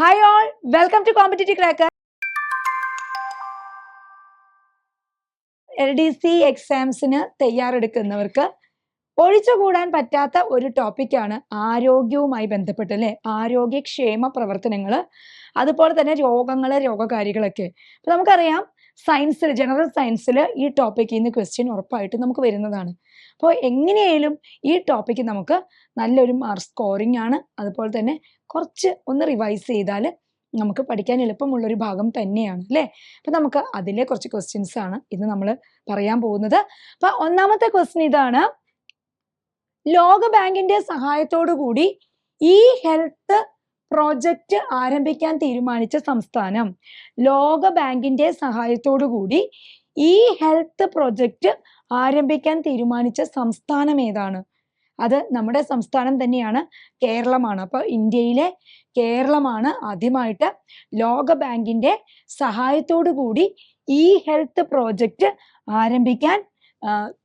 Hi all welcome to competitive cracker L D C എക്സാംസിന് തയ്യാറെടുക്കുന്നവർക്ക് ഒഴിച്ചുകൂടാൻ പറ്റാത്ത ഒരു ടോപ്പിക്കാണ് ആരോഗ്യവുമായി ബന്ധപ്പെട്ട് അല്ലേ? ആരോഗ്യക്ഷേമ പ്രവർത്തനങ്ങൾ അതുപോലെ തന്നെ രോഗങ്ങൾ രോഗകാരികളൊക്കെ. അപ്പൊ നമുക്കറിയാം സയൻസിൽ ജനറൽ സയൻസിൽ ഈ ടോപ്പിക്കിൽ നിന്ന് ക്വസ്റ്റ്യൻ ഉറപ്പായിട്ടും നമുക്ക് വരുന്നതാണ്. അപ്പോൾ എങ്ങനെയായാലും ഈ ടോപ്പിക്ക് നമുക്ക് നല്ലൊരു മാർക്ക് സ്കോറിംഗ് ആണ്. അതുപോലെ തന്നെ കുറച്ച് ഒന്ന് റിവൈസ് ചെയ്താൽ നമുക്ക് പഠിക്കാൻ എളുപ്പമുള്ളൊരു ഭാഗം തന്നെയാണ് അല്ലേ? അപ്പം നമുക്ക് അതിലെ കുറച്ച് ക്വസ്റ്റ്യൻസ് ആണ് ഇന്ന് നമ്മൾ പറയാൻ പോകുന്നത്. അപ്പം ഒന്നാമത്തെ ക്വസ്റ്റ്യൻ ഇതാണ്. ലോക ബാങ്കിന്റെ സഹായത്തോടു കൂടി ഈ ഹെൽത്ത് പ്രോജക്റ്റ് ആരംഭിക്കാൻ തീരുമാനിച്ച സംസ്ഥാനം ലോക ബാങ്കിന്റെ സഹായത്തോടു കൂടി ഈ ഹെൽത്ത് പ്രോജക്റ്റ് ആരംഭിക്കാൻ തീരുമാനിച്ച സംസ്ഥാനം ഏതാണ്? അത് നമ്മുടെ സംസ്ഥാനം തന്നെയാണ് കേരളമാണ്. അപ്പോൾ ഇന്ത്യയിലെ കേരളമാണ് ആദ്യമായിട്ട് ലോക ബാങ്കിന്റെ സഹായത്തോടു കൂടി ഇ ഹെൽത്ത് പ്രോജക്റ്റ് ആരംഭിക്കാൻ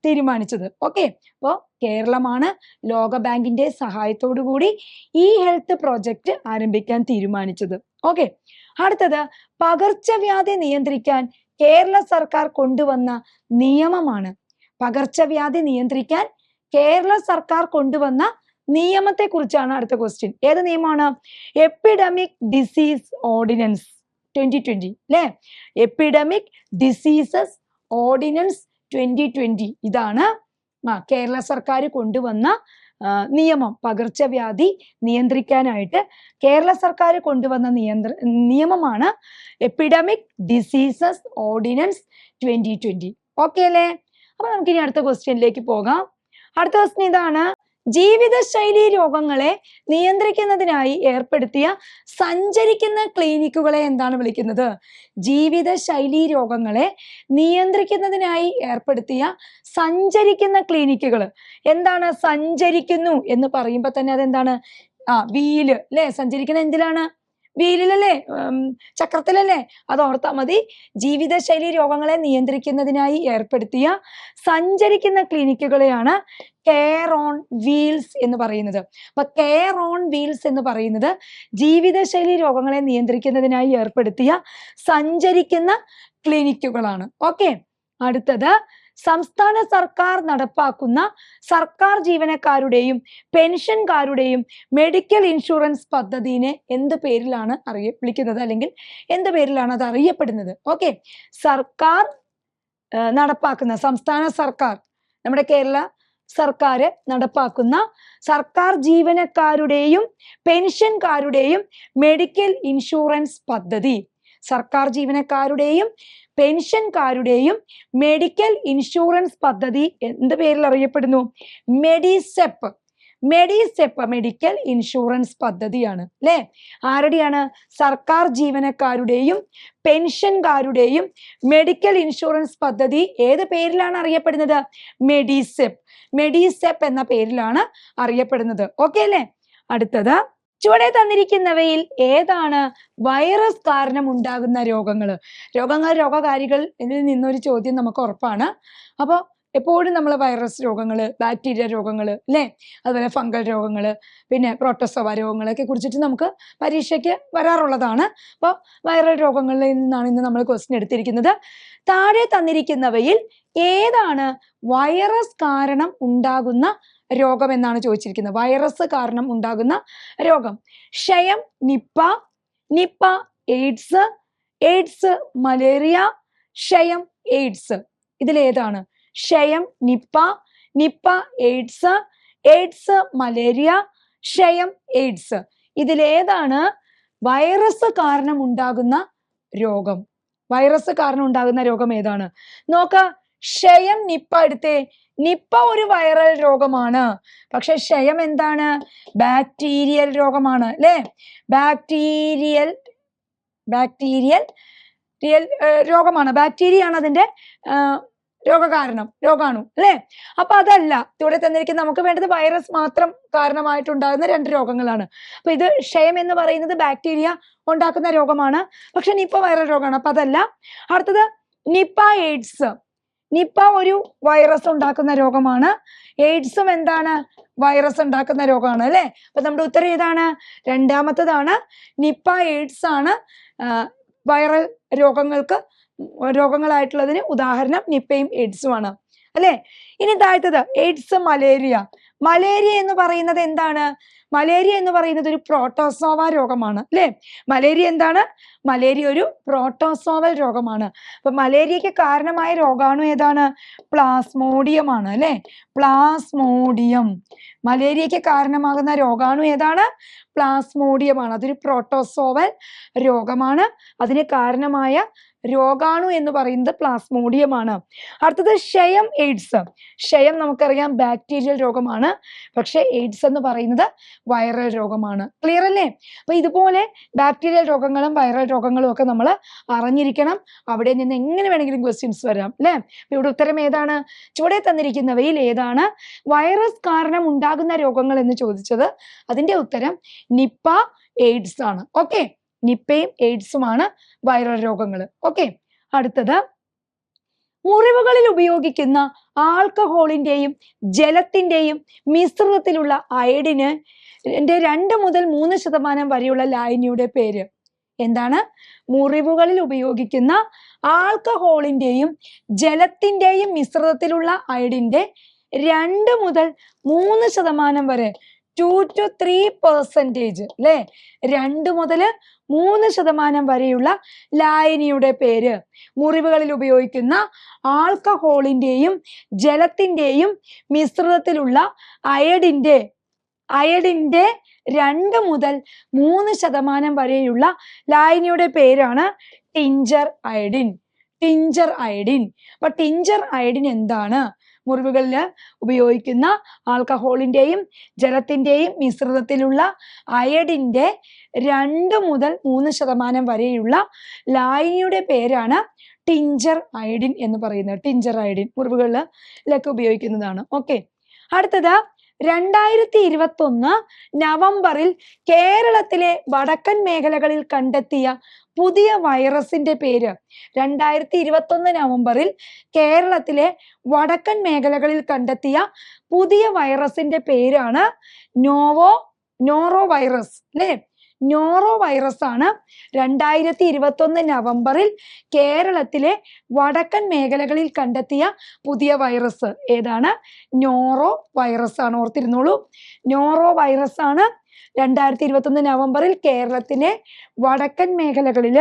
തീരുമാനിച്ചത്. ഓക്കെ? അപ്പോൾ കേരളമാണ് ലോക ബാങ്കിന്റെ സഹായത്തോടു കൂടി ഇ ഹെൽത്ത് പ്രോജക്റ്റ് ആരംഭിക്കാൻ തീരുമാനിച്ചത്. ഓക്കെ? അടുത്തത് പകർച്ചവ്യാധി നിയന്ത്രിക്കാൻ കേരള സർക്കാർ കൊണ്ടുവന്ന നിയമമാണ്. പകർച്ചവ്യാധി നിയന്ത്രിക്കാൻ കേരള സർക്കാർ കൊണ്ടുവന്ന നിയമത്തെ കുറിച്ചാണ് അടുത്ത ക്വസ്റ്റ്യൻ ഏത് നിയമമാണ്? Epidemic disease ordinance twenty twenty അല്ലേ epidemic diseases ordinance twenty twenty ഇതാണ് കേരള സർക്കാർ കൊണ്ടുവന്ന നിയമം. പകർച്ചവ്യാധി നിയന്ത്രിക്കാനായിട്ട് കേരള സർക്കാർ കൊണ്ടുവന്ന നിയന്ത്ര നിയമമാണ് epidemic diseases ordinance twenty twenty okay അല്ലേ അപ്പൊ നമുക്ക് ഇനി അടുത്ത ക്വസ്റ്റ്യനിലേക്ക് പോകാം. അടുത്ത ക്വസ്റ്റ്യൻ ഇതാണ്. ജീവിതശൈലി രോഗങ്ങളെ നിയന്ത്രിക്കുന്നതിനായി ഏർപ്പെടുത്തിയ സഞ്ചരിക്കുന്ന ക്ലിനിക്കുകളെ എന്താണ് വിളിക്കുന്നത്? ജീവിതശൈലി രോഗങ്ങളെ നിയന്ത്രിക്കുന്നതിനായി ഏർപ്പെടുത്തിയ സഞ്ചരിക്കുന്ന ക്ലിനിക്കുകൾ എന്താണ്? സഞ്ചരിക്കുന്നു എന്ന് പറയുമ്പോൾ തന്നെ അതെന്താണ്? ആ വീൽ. അല്ലേ സഞ്ചരിക്കുന്ന എന്തിലാണ്? വീലിലല്ലേ ചക്രത്തിലല്ലേ? അത് ഓർത്താൽ മതി. ജീവിതശൈലി രോഗങ്ങളെ നിയന്ത്രിക്കുന്നതിനായി ഏർപ്പെടുത്തിയ സഞ്ചരിക്കുന്ന ക്ലിനിക്കുകളെയാണ് കെയർ ഓൺ വീൽസ് എന്ന് പറയുന്നത്. അപ്പൊ കെയർ ഓൺ വീൽസ് എന്ന് പറയുന്നത് ജീവിതശൈലി രോഗങ്ങളെ നിയന്ത്രിക്കുന്നതിനായി ഏർപ്പെടുത്തിയ സഞ്ചരിക്കുന്ന ക്ലിനിക്കുകളാണ്. ഓക്കെ. അടുത്തത് സംസ്ഥാന സർക്കാർ നടപ്പാക്കുന്ന സർക്കാർ ജീവനക്കാരുടെയും പെൻഷൻകാരുടെയും മെഡിക്കൽ ഇൻഷുറൻസ് പദ്ധതിനെ എന്ത് പേരിലാണ് അറിയ വിളിക്കുന്നത്? അല്ലെങ്കിൽ എന്ത് പേരിലാണ് അത് അറിയപ്പെടുന്നത്? ഓക്കെ. സർക്കാർ നടപ്പാക്കുന്ന സംസ്ഥാന സർക്കാർ നമ്മുടെ കേരള സർക്കാർ നടപ്പാക്കുന്ന സർക്കാർ ജീവനക്കാരുടെയും പെൻഷൻകാരുടെയും മെഡിക്കൽ ഇൻഷുറൻസ് പദ്ധതി സർക്കാർ ജീവനക്കാരുടെയും പെൻഷൻകാരുടെയും മെഡിക്കൽ ഇൻഷുറൻസ് പദ്ധതി എന്ത് പേരിൽ അറിയപ്പെടുന്നു? മെഡിസെപ്പ് മെഡിസെപ്പ് മെഡിക്കൽ ഇൻഷുറൻസ് പദ്ധതിയാണ്. അല്ലേ ആരുടെയാണ്? സർക്കാർ ജീവനക്കാരുടെയും പെൻഷൻകാരുടെയും മെഡിക്കൽ ഇൻഷുറൻസ് പദ്ധതി ഏത് പേരിലാണ് അറിയപ്പെടുന്നത്? മെഡിസെപ്പ് മെഡിസെപ്പ് എന്ന പേരിലാണ് അറിയപ്പെടുന്നത്. ഓക്കെ അല്ലേ? അടുത്തത് ചുവടെ തന്നിരിക്കുന്നവയിൽ ഏതാണ് വൈറസ് കാരണം ഉണ്ടാകുന്ന രോഗങ്ങൾ രോഗങ്ങൾ രോഗകാരികൾ ഇതിൽ നിന്നൊരു ചോദ്യം നമുക്ക് ഉറപ്പാണ്. അപ്പോൾ എപ്പോഴും നമ്മൾ വൈറസ് രോഗങ്ങൾ ബാക്ടീരിയ രോഗങ്ങൾ അല്ലേ? അതുപോലെ ഫംഗൽ രോഗങ്ങൾ പിന്നെ പ്രോട്ടോസോവ രോഗങ്ങളൊക്കെ കുറിച്ചിട്ട് നമുക്ക് പരീക്ഷയ്ക്ക് വരാറുള്ളതാണ്. അപ്പോൾ വൈറൽ രോഗങ്ങളിൽ നിന്നാണ് ഇന്ന് നമ്മൾ ക്വസ്റ്റ്യൻ എടുത്തിരിക്കുന്നത്. താഴെ തന്നിരിക്കുന്നവയിൽ ഏതാണ് വൈറസ് കാരണം ഉണ്ടാകുന്ന രോഗം എന്നാണ് ചോദിച്ചിരിക്കുന്നത്. വൈറസ് കാരണം ഉണ്ടാകുന്ന രോഗം. ക്ഷയം Nipah Nipah AIDS AIDS malaria ക്ഷയം എയ്ഡ്സ്. ഇതിലേതാണ്. ക്ഷയം Nipah Nipah AIDS AIDS malaria ക്ഷയം എയ്ഡ്സ്. ഇതിലേതാണ് വൈറസ് കാരണം ഉണ്ടാകുന്ന രോഗം. വൈറസ് കാരണം ഉണ്ടാകുന്ന രോഗം ഏതാണ്? നോക്ക ക്ഷയം നിപ്പ എടുത്തേ. നിപ്പ ഒരു വൈറൽ രോഗമാണ്. പക്ഷെ ക്ഷയം എന്താണ്? ബാക്ടീരിയൽ രോഗമാണ് അല്ലേ? ബാക്ടീരിയൽ ബാക്ടീരിയൽ റിയൽ രോഗമാണ്. ബാക്ടീരിയ ആണ് അതിന്റെ രോഗകാരണം രോഗാണു അല്ലേ? അപ്പൊ അതല്ല ഇവിടെ തന്നിരിക്കുന്ന നമുക്ക് വേണ്ടത് വൈറസ് മാത്രം കാരണമായിട്ടുണ്ടാകുന്ന രണ്ട് രോഗങ്ങളാണ്. അപ്പൊ ഇത് ക്ഷയം എന്ന് പറയുന്നത് ബാക്ടീരിയ ഉണ്ടാക്കുന്ന രോഗമാണ്. പക്ഷെ നിപ്പ വൈറൽ രോഗമാണ്. അപ്പൊ അതല്ല. അടുത്തത് നിപ്പ എയ്ഡ്സ് നിപ്പ ഒരു വൈറസ് ഉണ്ടാക്കുന്ന രോഗമാണ്. എയ്ഡ്സും എന്താണ്? വൈറസ് ഉണ്ടാക്കുന്ന രോഗമാണ് അല്ലേ? അപ്പൊ നമ്മുടെ ഉത്തരം ഏതാണ്? രണ്ടാമത്തതാണ് നിപ്പ എയ്ഡ്സ് ആണ് വൈറൽ രോഗങ്ങൾക്ക് രോഗങ്ങളായിട്ടുള്ളതിന് ഉദാഹരണം നിപ്പയും എയ്ഡ്സുമാണ് അല്ലെ? ഇനി താഴ്ത്തത് എയ്ഡ്സ് മലേറിയ. മലേറിയ എന്ന് പറയുന്നത് എന്താണ്? മലേറിയ എന്ന് പറയുന്നത് ഒരു പ്രോട്ടോസോവ രോഗമാണ് അല്ലെ? മലേറിയ എന്താണ്? മലേറിയ ഒരു പ്രോട്ടോസോവൽ രോഗമാണ്. അപ്പൊ മലേറിയക്ക് കാരണമായ രോഗാണു ഏതാണ്? പ്ലാസ്മോഡിയമാണ് അല്ലെ? പ്ലാസ്മോഡിയം. മലേറിയക്ക് കാരണമാകുന്ന രോഗാണു ഏതാണ്? പ്ലാസ്മോഡിയം ആണ് അതൊരു പ്രോട്ടോസോവൽ രോഗമാണ്. അതിന് കാരണമായ രോഗാണു എന്ന് പറയുന്നത് പ്ലാസ്മോഡിയം ആണ് അടുത്തത് ക്ഷയം എയ്ഡ്സ്. ക്ഷയം നമുക്കറിയാം ബാക്ടീരിയൽ രോഗമാണ്. പക്ഷെ എയ്ഡ്സ് എന്ന് പറയുന്നത് വൈറൽ രോഗമാണ്. ക്ലിയർ അല്ലേ? അപ്പൊ ഇതുപോലെ ബാക്ടീരിയൽ രോഗങ്ങളും വൈറൽ രോഗങ്ങളും ഒക്കെ നമ്മൾ അറിഞ്ഞിരിക്കണം. അവിടെ നിന്ന് എങ്ങനെ വേണമെങ്കിലും ക്വസ്റ്റ്യൻസ് വരാം അല്ലേ? ഇവിടെ ഉത്തരം ഏതാണ്? ചുവടെ തന്നിരിക്കുന്നവയിൽ ഏതാണ് വൈറസ് കാരണം ഉണ്ടാകുന്ന രോഗങ്ങൾ എന്ന് ചോദിച്ചത്. അതിന്റെ ഉത്തരം നിപ്പ എയ്ഡ്സ് ആണ്. ഓക്കെ? നിപ്പയും എയ്ഡ്സുമാണ് വൈറൽ രോഗങ്ങൾ. ഓക്കെ? അടുത്തത് മുറിവുകളിൽ ഉപയോഗിക്കുന്ന ആൽക്കഹോളിന്റെയും ജലത്തിന്റെയും മിശ്രിതത്തിലുള്ള അയഡിന് രണ്ട് മുതൽ മൂന്ന് ശതമാനം വരെയുള്ള ലായനിയുടെ പേര് എന്താണ്? മുറിവുകളിൽ ഉപയോഗിക്കുന്ന ആൽക്കഹോളിന്റെയും ജലത്തിന്റെയും മിശ്രിതത്തിലുള്ള അയഡിന്റെ രണ്ട് മുതൽ മൂന്ന് ശതമാനം വരെ. ടു ടു ത്രീ പെർസെന്റേജ് അല്ലേ രണ്ട് മുതൽ മൂന്ന് ശതമാനം വരെയുള്ള ലായനിയുടെ പേര്. മുറിവുകളിൽ ഉപയോഗിക്കുന്ന ആൾക്കഹോളിന്റെയും ജലത്തിന്റെയും മിശ്രിതത്തിലുള്ള അയഡിന്റെ അയഡിന്റെ രണ്ട് മുതൽ മൂന്ന് ശതമാനം വരെയുള്ള ലായനിയുടെ പേരാണ് ടിഞ്ചർ അയഡിൻ ടിഞ്ചർ അയഡിൻ അപ്പൊ ടിഞ്ചർ അയഡിൻ എന്താണ്? മുറിവുകളിൽ ഉപയോഗിക്കുന്ന ആൽക്കഹോളിന്റെയും ജലത്തിന്റെയും മിശ്രിതത്തിലുള്ള അയഡിന്റെ രണ്ട് മുതൽ മൂന്ന് ശതമാനം വരെയുള്ള ലായനിയുടെ പേരാണ് ടിഞ്ചർ അയഡിൻ എന്ന് പറയുന്നത്. ടിഞ്ചർ അയഡിൻ മുറിവുകളിലൊക്കെ ഉപയോഗിക്കുന്നതാണ്. ഓക്കെ അടുത്തത് രണ്ടായിരത്തി ഇരുപത്തി ഒന്ന് നവംബറിൽ കേരളത്തിലെ വടക്കൻ മേഖലകളിൽ കണ്ടെത്തിയ പുതിയ വൈറസിന്റെ പേര്. രണ്ടായിരത്തി ഇരുപത്തി ഒന്ന് നവംബറിൽ കേരളത്തിലെ വടക്കൻ മേഖലകളിൽ കണ്ടെത്തിയ പുതിയ വൈറസിന്റെ പേരാണ് നോവോ നോറോ വൈറസ് അല്ലേ? നോറോ വൈറസ് ആണ് രണ്ടായിരത്തി ഇരുപത്തി ഒന്ന് നവംബറിൽ കേരളത്തിലെ വടക്കൻ മേഖലകളിൽ കണ്ടെത്തിയ പുതിയ വൈറസ്. ഏതാണ്? നോറോ വൈറസ് ആണ് ഓർത്തിരുന്നോളൂ. നോറോ വൈറസ് ആണ് രണ്ടായിരത്തി ഇരുപത്തി ഒന്ന് നവംബറിൽ കേരളത്തിലെ വടക്കൻ മേഖലകളിൽ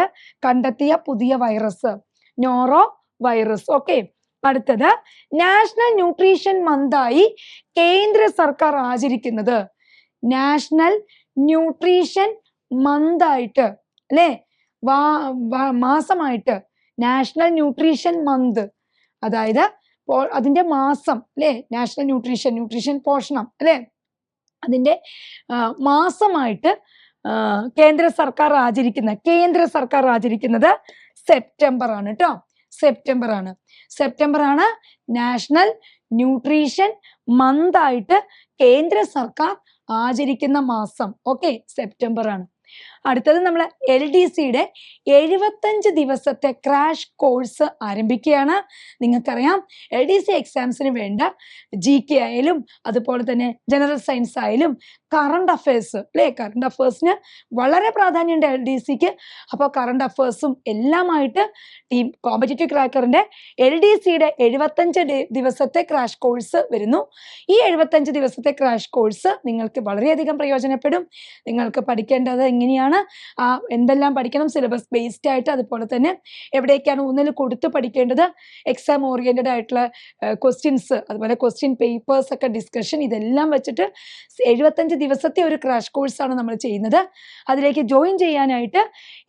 കണ്ടെത്തിയ പുതിയ വൈറസ് നോറോ വൈറസ് ഓക്കെ അടുത്തത് നാഷണൽ ന്യൂട്രീഷൻ മന്തായി കേന്ദ്ര സർക്കാർ ആചരിക്കുന്നത്. നാഷണൽ ന്യൂട്രീഷൻ മന്തായിട്ട് അല്ലേ? വാ മാസമായിട്ട്. നാഷണൽ ന്യൂട്രീഷൻ മന്ത് അതായത് അതിന്റെ മാസം അല്ലേ? നാഷണൽ ന്യൂട്രീഷൻ ന്യൂട്രീഷൻ പോഷണം അല്ലേ? അതിന്റെ ആ, മാസമായിട്ട് കേന്ദ്ര സർക്കാർ ആചരിക്കുന്ന കേന്ദ്ര സർക്കാർ ആചരിക്കുന്നത് സെപ്റ്റംബർ ആണ് കേട്ടോ സെപ്റ്റംബർ ആണ് സെപ്റ്റംബർ ആണ് നാഷണൽ ന്യൂട്രീഷൻ മന്ത് ആയിട്ട് കേന്ദ്ര സർക്കാർ ആചരിക്കുന്ന മാസം. ഓക്കെ സെപ്റ്റംബർ ആണ് അടുത്തത് നമ്മൾ എൽ ഡി സിയുടെ എഴുപത്തഞ്ച് ദിവസത്തെ ക്രാഷ് കോഴ്സ് ആരംഭിക്കുകയാണ്. നിങ്ങൾക്കറിയാം എൽ ഡി സി എക്സാംസിന് വേണ്ട ജി കെ ആയാലും അതുപോലെ തന്നെ ജനറൽ സയൻസ് ആയാലും കറണ്ട് അഫയേഴ്സ് അല്ലേ? കറണ്ട് അഫയേഴ്സിന് വളരെ പ്രാധാന്യമുണ്ട് എൽ ഡി സിക്ക് അപ്പോൾ കറണ്ട് അഫയേഴ്സും എല്ലാമായിട്ട് ടീം കോമ്പറ്റേറ്റീവ് ക്രാക്കറിന്റെ എൽ ഡി സിയുടെ എഴുപത്തഞ്ച് ദിവസത്തെ ക്രാഷ് കോഴ്സ് വരുന്നു. ഈ എഴുപത്തഞ്ച് ദിവസത്തെ ക്രാഷ് കോഴ്സ് നിങ്ങൾക്ക് വളരെയധികം പ്രയോജനപ്പെടും. നിങ്ങൾക്ക് പഠിക്കേണ്ടത് എങ്ങനെയാണ് എന്തെല്ലാം പഠിക്കണം സിലബസ് ബേസ്ഡ് ആയിട്ട് അതുപോലെ തന്നെ എവിടേക്കാണ് ഊന്നൽ കൊടുത്ത് പഠിക്കേണ്ടത് എക്സാം ഓറിയന്റഡ് ആയിട്ടുള്ള ക്വസ്റ്റ്യൻസ് അതുപോലെ ക്വസ്റ്റ്യൻ പേപ്പേഴ്സ് ഒക്കെ ഡിസ്കഷൻ ഇതെല്ലാം വെച്ചിട്ട് എഴുപത്തഞ്ച് ദിവസത്തെ ഒരു ക്രാഷ് കോഴ്സാണ് നമ്മൾ ചെയ്യുന്നത്. അതിലേക്ക് ജോയിൻ ചെയ്യാനായിട്ട്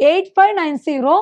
eight five nine zero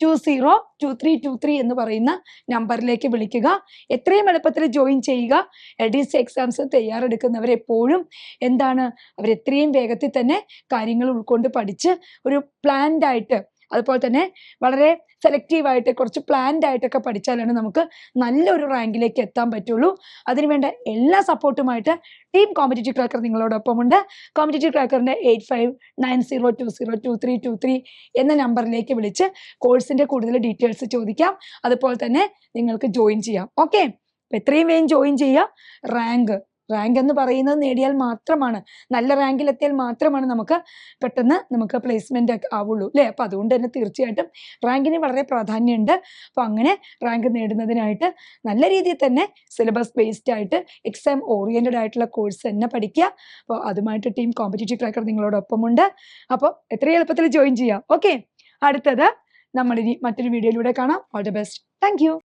two zero two three two three എന്ന് പറയുന്ന നമ്പറിലേക്ക് വിളിക്കുക. എത്രയും എളുപ്പത്തിൽ ജോയിൻ ചെയ്യുക. എൽ ഡി സി എക്സാംസ് തയ്യാറെടുക്കുന്നവർ എപ്പോഴും എന്താണ്? അവർ എത്രയും വേഗത്തിൽ തന്നെ കാര്യങ്ങൾ ഉൾക്കൊണ്ട് പഠിച്ച് ഒരു പ്ലാൻഡ് ആയിട്ട് അതുപോലെ തന്നെ വളരെ സെലക്റ്റീവായിട്ട് കുറച്ച് പ്ലാൻഡ് ആയിട്ടൊക്കെ പഠിച്ചാലാണ് നമുക്ക് നല്ലൊരു റാങ്കിലേക്ക് എത്താൻ പറ്റുള്ളൂ. അതിനുവേണ്ട എല്ലാ സപ്പോർട്ടുമായിട്ട് ടീം കോമ്പറ്റേറ്റീവ് ക്രാക്കർ നിങ്ങളോടൊപ്പമുണ്ട്. Competitive ക്രാക്കറിന്റെ eight five nine zero two zero two three two three എന്ന നമ്പറിലേക്ക് വിളിച്ച് കോഴ്സിന്റെ കൂടുതൽ ഡീറ്റെയിൽസ് ചോദിക്കാം. അതുപോലെ തന്നെ നിങ്ങൾക്ക് ജോയിൻ ചെയ്യാം. ഓക്കെ എത്രയും വേഗം ജോയിൻ ചെയ്യുക. റാങ്ക് റാങ്ക് എന്ന് പറയുന്നത് നേടിയാൽ മാത്രമാണ്. നല്ല റാങ്കിൽ എത്തിയാൽ മാത്രമാണ് നമുക്ക് പെട്ടെന്ന് നമുക്ക് പ്ലേസ്മെന്റ് ഒക്കെ ആവുള്ളൂ അല്ലേ? അപ്പോൾ അതുകൊണ്ട് തന്നെ തീർച്ചയായിട്ടും റാങ്കിന് വളരെ പ്രാധാന്യമുണ്ട്. അപ്പോൾ അങ്ങനെ റാങ്ക് നേടുന്നതിനായിട്ട് നല്ല രീതിയിൽ തന്നെ സിലബസ് ബേസ്ഡ് ആയിട്ട് എക്സാം ഓറിയന്റഡ് ആയിട്ടുള്ള കോഴ്സ് തന്നെ പഠിക്കുക. അപ്പോൾ അതുമായിട്ട് ടീം കോമ്പറ്റേറ്റീവ് ക്രാക്കർ നിങ്ങളോടൊപ്പമുണ്ട്. അപ്പോൾ എത്രയും എളുപ്പത്തിൽ ജോയിൻ ചെയ്യാം. ഓക്കെ അടുത്തത് നമ്മളിനി മറ്റൊരു വീഡിയോയിലൂടെ കാണാം. All the best thank